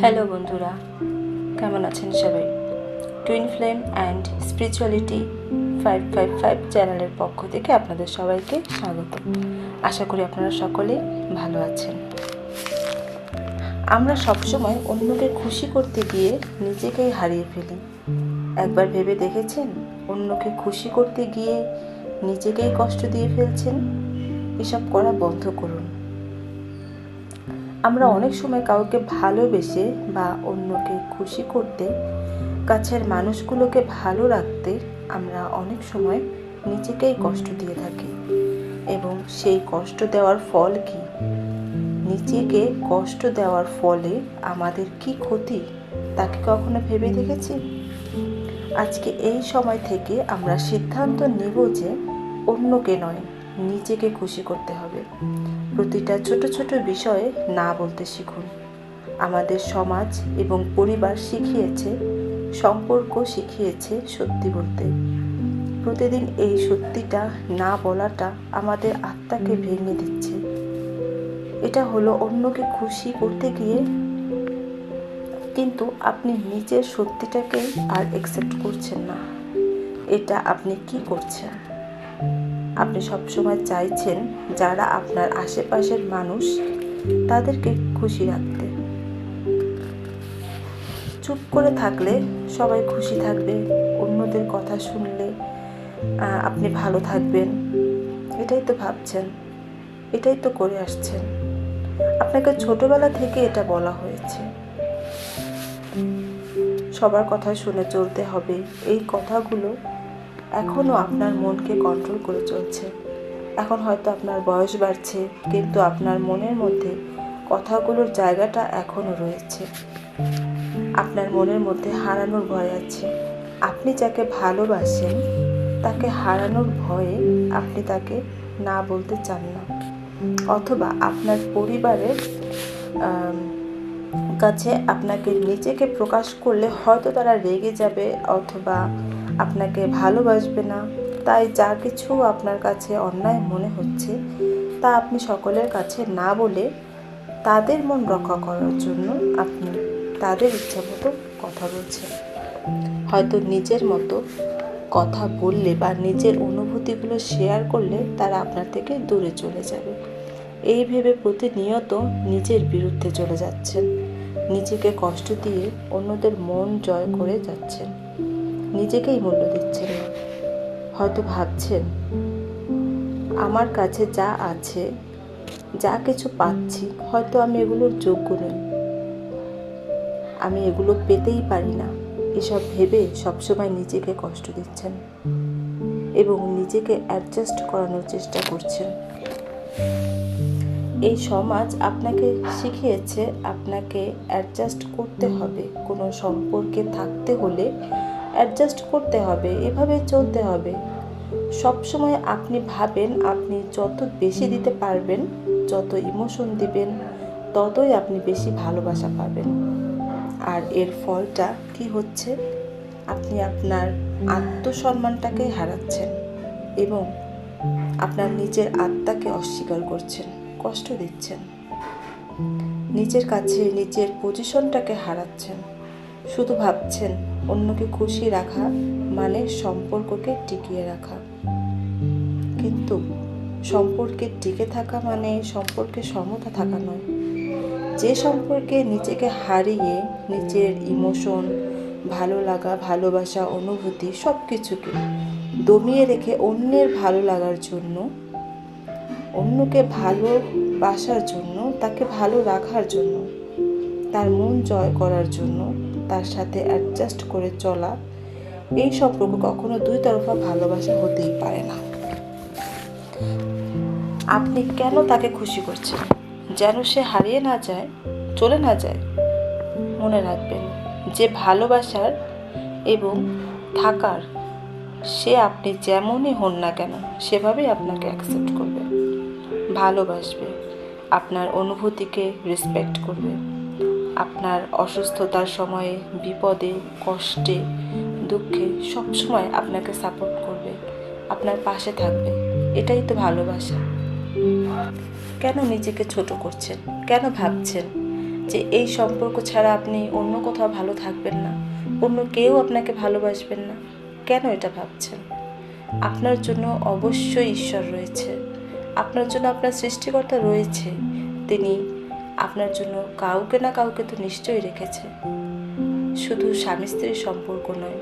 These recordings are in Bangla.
হ্যালো বন্ধুরা। কেমন আছেন সবাই? Twin flame and spirituality five five five চ্যানেলের পক্ষ থেকে আপনাদের সবাইকে স্বাগত। আশা করি আপনারা সকলে ভালো আছেন। আমরা সবসময় অন্যকে খুশি করতে গিয়ে নিজেকেই হারিয়ে ফেলি। একবার ভেবে দেখেছেন অন্যকে খুশি করতে গিয়ে নিজেকেই কষ্ট দিয়ে ফেলছেন? এসব করা বন্ধ করুন। আমরা অনেক সময় কাউকে ভালোবেসে বা অন্যকে খুশি করতে, কাছের মানুষগুলোকে ভালো রাখতে আমরা অনেক সময় নিজেকেই কষ্ট দিয়ে থাকি। এবং সেই কষ্ট দেওয়ার ফল কি? নিজেকে কষ্ট দেওয়ার ফলে আমাদের কি ক্ষতি? তাকে কখনো ভেবে দেখেছি? আজকে এই সময় থেকে আমরা সিদ্ধান্ত নেব যে অন্যকে নয়, নিজেকে খুশি করতে হবে। প্রতিটা ছোট ছোট বিষয়ে না বলতে শিখুন। আমাদের সমাজ এবং পরিবার শিখিয়েছে, সম্পর্ক শিখিয়েছে সত্যি বলতে। প্রতিদিন এই সত্যিটা না বলাটা আমাদের আত্মাকে ভেঙে দিচ্ছে। এটা হলো অন্যকে খুশি করতে গিয়ে, কিন্তু আপনি নিজের সত্যিটাকে আর অ্যাকসেপ্ট করছেন না। এটা আপনি কি করছেন? আপনি সবসময় চাইছেন যারা আপনার আশেপাশের মানুষ তাদেরকে খুশি রাখতে। চুপ করে থাকলে সবাই খুশি থাকবে, অন্যদের কথা শুনলে আপনি ভালো থাকবেন। এটাই তো ভাবছেন, এটাই তো করে আসছেন। আপনাকে ছোটবেলা থেকে এটা বলা হয়েছে। সবার কথা শুনে চলতে হবে, এই কথাগুলো এখনও আপনার মনকে কন্ট্রোল করে চলছে। এখন হয়তো আপনার বয়স বাড়ছে, কিন্তু আপনার মনের মধ্যে কথাগুলোর জায়গাটা এখনও রয়েছে। আপনার মনের মধ্যে হারানোর ভয় আছে। আপনি যাকে ভালোবাসেন, তাকে হারানোর ভয়ে আপনি তাকে না বলতে চান না। অথবা আপনার পরিবারের কাছে আপনাকে নিজেকে প্রকাশ করলে হয়তো তারা রেগে যাবে, অথবা আপনাকে ভালোবাসবে না। তাই যা কিছু আপনার কাছে অন্যায় মনে হচ্ছে, তা আপনি সকলের কাছে না বলে তাদের মন রক্ষা করার জন্য আপনি তাদের ইচ্ছা মতো কথা বলছেন। হয়তো নিজের মতো কথা বললে বা নিজের অনুভূতিগুলো শেয়ার করলে তারা আপনার থেকে দূরে চলে যাবে। এই ভেবে প্রতিনিয়ত নিজের বিরুদ্ধে চলে যাচ্ছেন। নিজেকে কষ্ট দিয়ে অন্যদের মন জয় করে যাচ্ছেন। নিজেকেই মূল্য দিচ্ছেন না। হয়তো ভাবছেন, আমার কাছে যা আছে, যা কিছু পাচ্ছি, হয়তো আমি এগুলোর যোগ্য নই। আমি এগুলো পেতেই পারি না। এসব ভেবে সবসময় নিজেকে কষ্ট দিচ্ছেন এবং নিজেকে অ্যাডজাস্ট করানোর চেষ্টা করছেন। এই সমাজ আপনাকে শিখিয়েছে আপনাকে অ্যাডজাস্ট করতে হবে। কোনো সম্পর্কে থাকতে হলে অ্যাডজাস্ট করতে হবে, এভাবে চলতে হবে। সবসময় আপনি ভাবেন, আপনি যত বেশি দিতে পারবেন, যত ইমোশন দিবেন, ততই আপনি বেশি ভালোবাসা পাবেন। আর এর ফলটা কি হচ্ছে? আপনি আপনার আত্মসম্মানটাকে হারাচ্ছেন এবং আপনার নিজের আত্মাকে অস্বীকার করছেন, কষ্ট দিচ্ছেন। নিজের কাছে, নিজের পজিশনটাকে হারাচ্ছেন। শুধু ভাবছেন অন্যকে খুশি রাখা মানে সম্পর্ককে টিকিয়ে রাখা। কিন্তু সম্পর্কে টিকে থাকা মানে সম্পর্কে সমতা থাকা নয়। যে সম্পর্কে নিজেকে হারিয়ে নিজের ইমোশন ভালো লাগা, ভালোবাসা, অনুভূতি সব কিছুকে দমিয়ে রেখে অন্যের ভালো লাগার জন্য, অন্যকে ভালোবাসার জন্য, তাকে ভালো রাখার জন্য, তার মন জয় করার জন্য তার সাথে অ্যাডজাস্ট করে চলা, এই সম্পর্ক কখনো দুই তরফা ভালোবাসা হতেই পারে না। আপনি কেন তাকে খুশি করছেন? যেন সে হারিয়ে না যায়, চলে না যায়, মনে রাখবেন, যে ভালোবাসার এবং থাকার সে আপনি যেমনই হন না কেন, সেভাবেই আপনাকে অ্যাকসেপ্ট করবে, ভালোবাসবে, আপনার অনুভূতিকে রেসপেক্ট করবে। আপনার অসুস্থতার সময়ে, বিপদে, কষ্টে, দুঃখে সবসময় আপনাকে সাপোর্ট করবে। আপনার পাশে থাকবে। এটাই তো ভালোবাসা। কেন নিজেকে ছোট করছেন? কেন ভাবছেন যে এই সম্পর্ক ছাড়া আপনি অন্য কোথাও ভালো থাকবেন না? অন্য কেউ আপনাকে ভালোবাসবেন না? কেন এটা ভাবছেন? আপনার জন্য অবশ্যই ঈশ্বর রয়েছে। আপনার জন্য আপনার সৃষ্টিকর্তা রয়েছে। তিনি আপনার জন্য কাউকে না কাউকে তো নিশ্চয়ই রেখেছে। শুধু স্বামী স্ত্রীর সম্পর্ক নয়,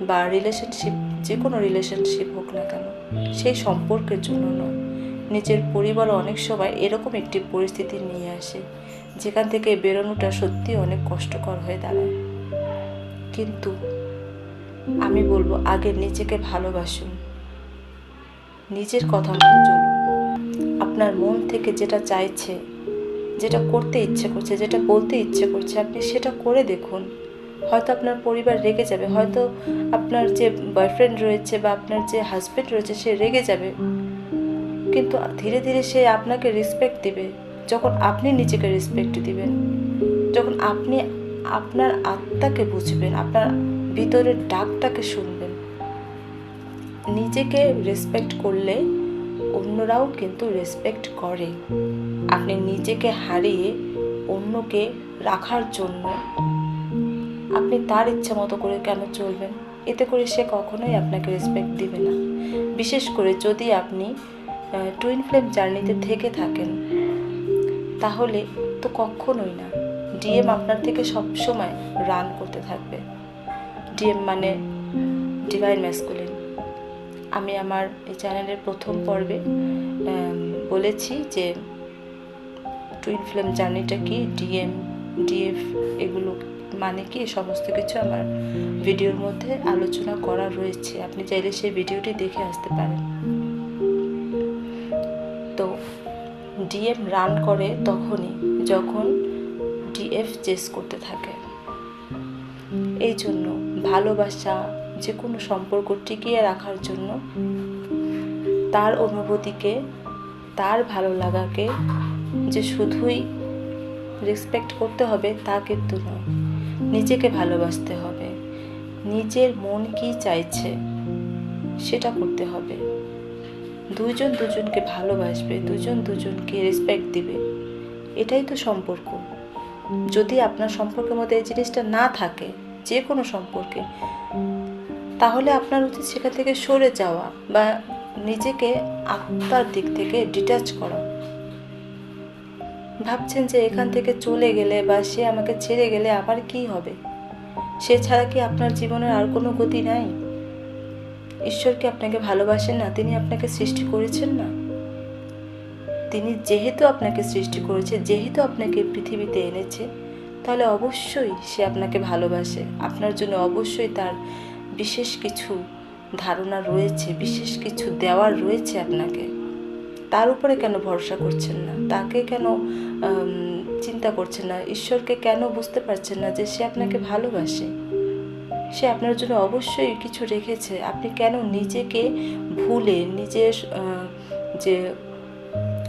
বা রিলেশনশিপ যে কোনো রিলেশনশিপ হোক না কেন, সেই সম্পর্কের জন্য নয়। নিজের পরিবার অনেক সময় এরকম একটি পরিস্থিতি নিয়ে আসে, যেখান থেকে বেরোনোটা সত্যি অনেক কষ্টকর হয়ে দাঁড়ায়। কিন্তু আমি বলব, আগে নিজেকে ভালোবাসুন। নিজের কথা মতো চলুন। আপনার মন থেকে যেটা চাইছে যেটা করতে ইচ্ছে করছে, যেটা বলতে ইচ্ছে করছে, আপনি সেটা করে দেখুন। হয়তো আপনার পরিবার রেগে যাবে, হয়তো আপনার যে বয়ফ্রেন্ড রয়েছে বা আপনার যে হাজব্যান্ড রয়েছে, সে রেগে যাবে। কিন্তু ধীরে ধীরে সে আপনাকে রেসপেক্ট দেবে, যখন আপনি নিজেকে রেসপেক্ট দিবেন। যখন আপনি আপনার আত্মাকে বুঝবেন, আপনার ভিতরের ডাকটাকে শুনবেন। নিজেকে রেসপেক্ট করলে অন্যরাও কিন্তু রেসপেক্ট করে। আপনি নিজেকে হারিয়ে অন্যকে রাখার জন্য আপনি তার ইচ্ছা মতো করে কেন চলবেন? এতে করে সে কখনোই আপনাকে রেসপেক্ট দিবে না। বিশেষ করে যদি আপনি টুইন ফ্লেম জার্নিতে থেকে থাকেন, তাহলে তো কখনোই না। ডিএম আপনার থেকে সবসময় রান করতে থাকবে। ডিএম মানে ডিভাইন ম্যাসকুলিন আমি আমার এই চ্যানেলের প্রথম পর্বে বলেছি যে টুইন ফিল্ম জার্নিটা কি? ডিএম ডিএফ এগুলো মানে কি? সমস্ত কিছু আমার ভিডিওর মধ্যে আলোচনা করা রয়েছে। আপনি চাইলে সেই ভিডিওটি দেখে আসতে পারেন। তো ডিএম রান করে তখনই, যখন ডিএফ চেস করতে থাকে। এই জন্য ভালোবাসা যে কোনো সম্পর্ক টিকিয়ে রাখার জন্য তার অনুভূতিকে, তার ভালো লাগাকে যে শুধুই রেসপেক্ট করতে হবে, তা কিন্তু নয়। নিজেকে ভালোবাসতে হবে। নিজের মন কি চাইছে, সেটা করতে হবে। দুজন দুজনকে ভালোবাসবে দুজন দুজনকে রেসপেক্ট দিবে। এটাই তো সম্পর্ক। যদি আপনার সম্পর্কের মধ্যে এই জিনিসটা না থাকে যে কোনো সম্পর্কে, তাহলে আপনার উচিত সেখান থেকে সরে যাওয়া বা নিজেকে আত্মার দিক থেকে ডিটাচ করা। ভাবছেন যে এখান থেকে চলে গেলে বা সে আমাকে ছেড়ে গেলে আবার কি হবে? সে ছাড়া কি আপনার জীবনের আর কোনো গতি নাই? ঈশ্বর কি আপনাকে ভালোবাসেন না? তিনি আপনাকে সৃষ্টি করেছেন না? তিনি যেহেতু আপনাকে সৃষ্টি করেছে, যেহেতু আপনাকে পৃথিবীতে এনেছে, তাহলে অবশ্যই সে আপনাকে ভালোবাসে। আপনার জন্য অবশ্যই তার বিশেষ কিছু ধারণা রয়েছে, বিশেষ কিছু দেওয়ার রয়েছে আপনাকে। তার উপরে কেন ভরসা করছেন না? তাকে কেন চিন্তা করছেন না? ঈশ্বরকে কেন বুঝতে পারছেন না যে সে আপনাকে ভালোবাসে? সে আপনার জন্য অবশ্যই কিছু রেখেছে। আপনি কেন নিজেকে ভুলে নিজের যে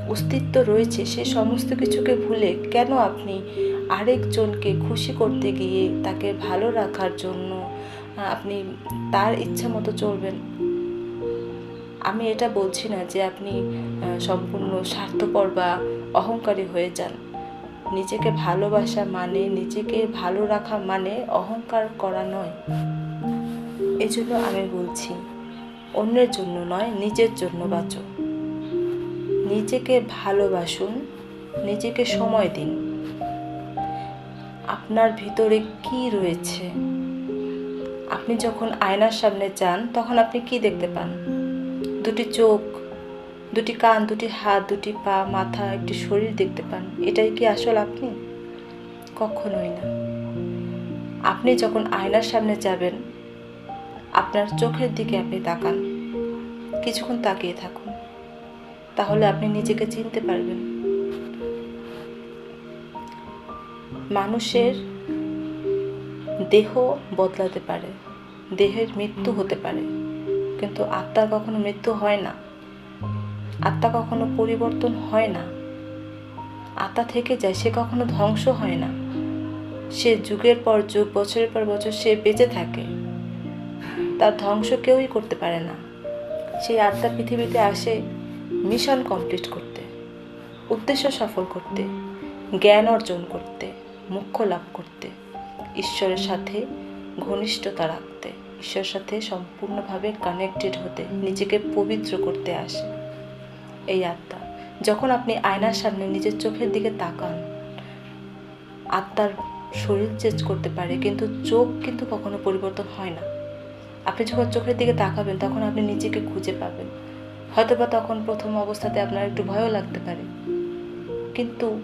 অস্তিত্ব রয়েছে সে সমস্ত কিছুকে ভুলে কেন আপনি আরেকজনকে খুশি করতে গিয়ে তাকে ভালো রাখার জন্য আপনি তার ইচ্ছা মতো চলবেন? আমি এটা বলছি না যে আপনি সম্পূর্ণ স্বার্থপর বা অহংকারী হয়ে যান। নিজেকে ভালোবাসা মানে নিজেকে ভালো রাখা মানে অহংকার করা নয়। এজন্য আমি বলছি, অন্যের জন্য নয়, নিজের জন্য বাঁচো। নিজেকে ভালোবাসুন, নিজেকে সময় দিন। আপনার ভিতরে কি রয়েছে? আপনি যখন আয়নার সামনে যান, তখন আপনি কি দেখতে পান? দুটি চোখ, দুটি কান, দুটি হাত, দুটি পা, মাথা, একটি শরীর দেখতে পান। এটাই কি আসল আপনি? কখনোই না। আপনি যখন আয়নার সামনে যাবেন, আপনার চোখের দিকে আপনি তাকান। কিছুক্ষণ তাকিয়ে থাকুন। তাহলে আপনি নিজেকে চিনতে পারবেন। মানুষের দেহ বদলাতে পারে। দেহের মৃত্যু হতে পারে। কিন্তু আত্মার কখনো মৃত্যু হয় না। আত্মা কখনো পরিবর্তন হয় না। আত্মা থেকে যায়, সে কখনো ধ্বংস হয় না। সে যুগের পর যুগ, বছরের পর বছর সে বেঁচে থাকে। তার ধ্বংস কেউই করতে পারে না। সেই আত্মা পৃথিবীতে আসে মিশন কমপ্লিট করতে, উদ্দেশ্য সফল করতে, জ্ঞান অর্জন করতে মুখ্য লাভ করতে, ঈশ্বরের সাথে ঘনিষ্ঠতা রাখতে। ঈশ্বরের সাথে সম্পূর্ণভাবে কানেক্টেড হতে, নিজেকে পবিত্র করতে আসে। এই আত্মা, যখন আপনি আয়নার সামনে নিজের চোখের দিকে তাকান, আত্মার শরীর চেঞ্জ করতে পারে, কিন্তু চোখ কিন্তু কখনো পরিবর্তন হয় না। আপনি যখন চোখের দিকে তাকাবেন, তখন আপনি নিজেকে খুঁজে পাবেন। হয়তোবা তখন প্রথম অবস্থাতে আপনার একটু ভয়ও লাগতে পারে। কিন্তু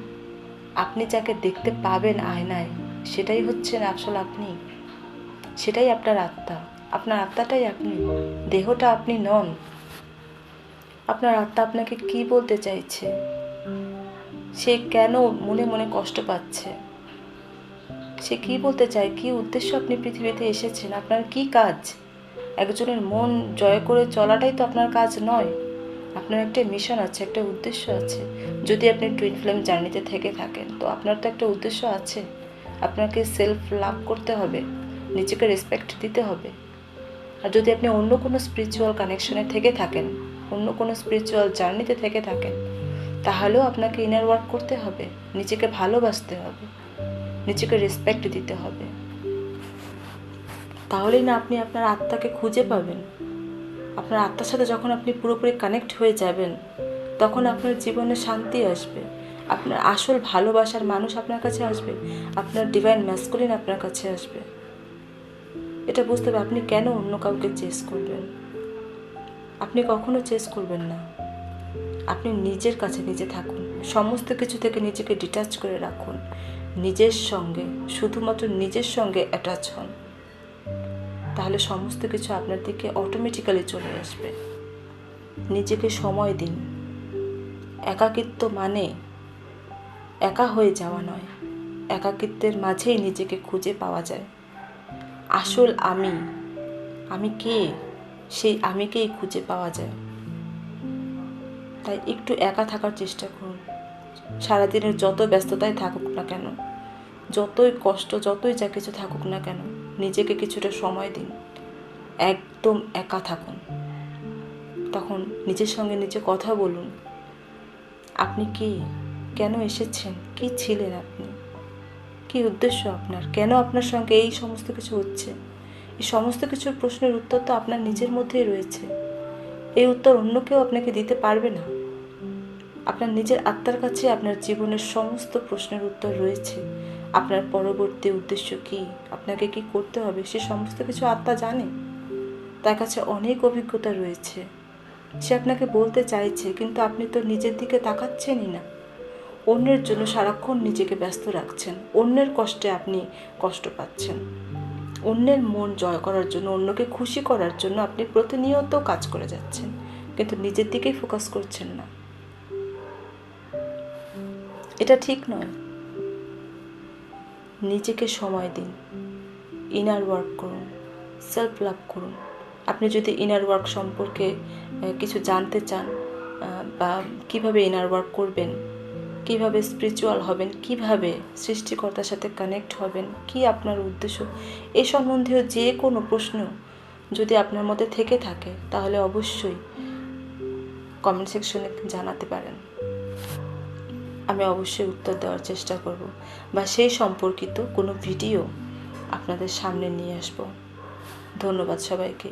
আপনি যাকে দেখতে পাবেন আয়নায়, সেটাই হচ্ছেন আসল আপনি। সেটাই আপনার আত্মা। আপনার আত্মাটাই আপনি। দেহটা আপনি নন। আপনার আত্মা আপনাকে কি বলতে চাইছে? সে কেন মনে মনে কষ্ট পাচ্ছে? সে কি বলতে চায়? কি উদ্দেশ্য আপনি পৃথিবীতে এসেছেন? আপনার কি কাজ? একজনের মন জয় করে চলাটাই তো আপনার কাজ নয়। আপনার একটা মিশন আছে, একটা উদ্দেশ্য আছে। যদি আপনি টুইন ফ্লেম জার্নিতে থেকে থাকেন, তো আপনার তো একটা উদ্দেশ্য আছে। আপনাকে সেলফ লাভ করতে হবে। নিজেকে রেসপেক্ট দিতে হবে। আর যদি আপনি অন্য কোনো স্পিরিচুয়াল কানেকশনে থেকে থাকেন, অন্য কোনো স্পিরিচুয়াল জার্নিতে থেকে থাকেন, তাহলেও আপনাকে ইনার ওয়ার্ক করতে হবে, নিজেকে ভালোবাসতে হবে, নিজেকে রেসপেক্ট দিতে হবে। তাহলেই না আপনি আপনার আত্মাকে খুঁজে পাবেন। আপনার আত্মার সাথে যখন আপনি পুরোপুরি কানেক্ট হয়ে যাবেন, তখন আপনার জীবনে শান্তি আসবে। আপনার আসল ভালোবাসার মানুষ আপনার কাছে আসবে, আপনার ডিভাইন ম্যাসকুলিন আপনার কাছে আসবে। এটা বুঝতে হবে আপনি কেন অন্য কাউকে চেস করবেন। আপনি কখনো চেস করবেন না। আপনি নিজের কাছে নিজে থাকুন। সমস্ত কিছু থেকে নিজেকে ডিটাচ করে রাখুন। নিজের সঙ্গে, শুধুমাত্র নিজের সঙ্গে অ্যাটাচ হন। তাহলে সমস্ত কিছু আপনার দিকে অটোমেটিক্যালি চলে আসবে। নিজেকে সময় দিন। একাকিত্ব মানে একা হয়ে যাওয়া নয়। একাকিত্বের মাঝেই নিজেকে খুঁজে পাওয়া যায়। আসল আমি। আমি কে? সেই আমিকেই খুঁজে পাওয়া যায়। তাই একটু একা থাকার চেষ্টা করুন। সারাদিনের যত ব্যস্ততায় থাকুক না কেন, যতই কষ্ট, যতই যা কিছু থাকুক না কেন, নিজেকে কিছুটা সময় দিন। একদম একা থাকুন। তখন নিজের সঙ্গে নিজে কথা বলুন। আপনি কে? কেন এসেছেন? কি ছিলেন আপনি? কি উদ্দেশ্য আপনার? কেন আপনার সঙ্গে এই সমস্ত কিছু হচ্ছে? এই সমস্ত কিছুর প্রশ্নের উত্তর তো আপনার নিজের মধ্যেই রয়েছে। এই উত্তর অন্য কেউ আপনাকে দিতে পারবে না। আপনার নিজের আত্মার কাছে আপনার জীবনের সমস্ত প্রশ্নের উত্তর রয়েছে। আপনার পরবর্তী উদ্দেশ্য কি? আপনাকে কি করতে হবে? সে সমস্ত কিছু আত্মা জানে। তার কাছে অনেক অভিজ্ঞতা রয়েছে। সে আপনাকে বলতে চাইছে, কিন্তু আপনি তো নিজের দিকে তাকাচ্ছেনই না। অন্যের জন্য সারাক্ষণ নিজেকে ব্যস্ত রাখছেন। অন্যের কষ্টে আপনি কষ্ট পাচ্ছেন। অন্যের মন জয় করার জন্য, অন্যকে খুশি করার জন্য আপনি প্রতিনিয়ত কাজ করে যাচ্ছেন। কিন্তু নিজের দিকেই ফোকাস করছেন না। এটা ঠিক নয়। নিজেকে সময় দিন। ইনার ওয়ার্ক করুন। সেলফ লাভ করুন। আপনি যদি ইনার ওয়ার্ক সম্পর্কে কিছু জানতে চান বা কীভাবে ইনার ওয়ার্ক করবেন কীভাবে স্পিরিচুয়াল হবেন? কীভাবে সৃষ্টিকর্তার সাথে কানেক্ট হবেন? কি আপনার উদ্দেশ্য? এ সম্বন্ধীয় যে কোনো প্রশ্ন যদি আপনার মধ্যে থেকে থাকে, তাহলে অবশ্যই কমেন্ট সেকশনে জানাতে পারেন। আমি অবশ্যই উত্তর দেওয়ার চেষ্টা করব বা সেই সম্পর্কিত কোনো ভিডিও আপনাদের সামনে নিয়ে আসব। ধন্যবাদ সবাইকে।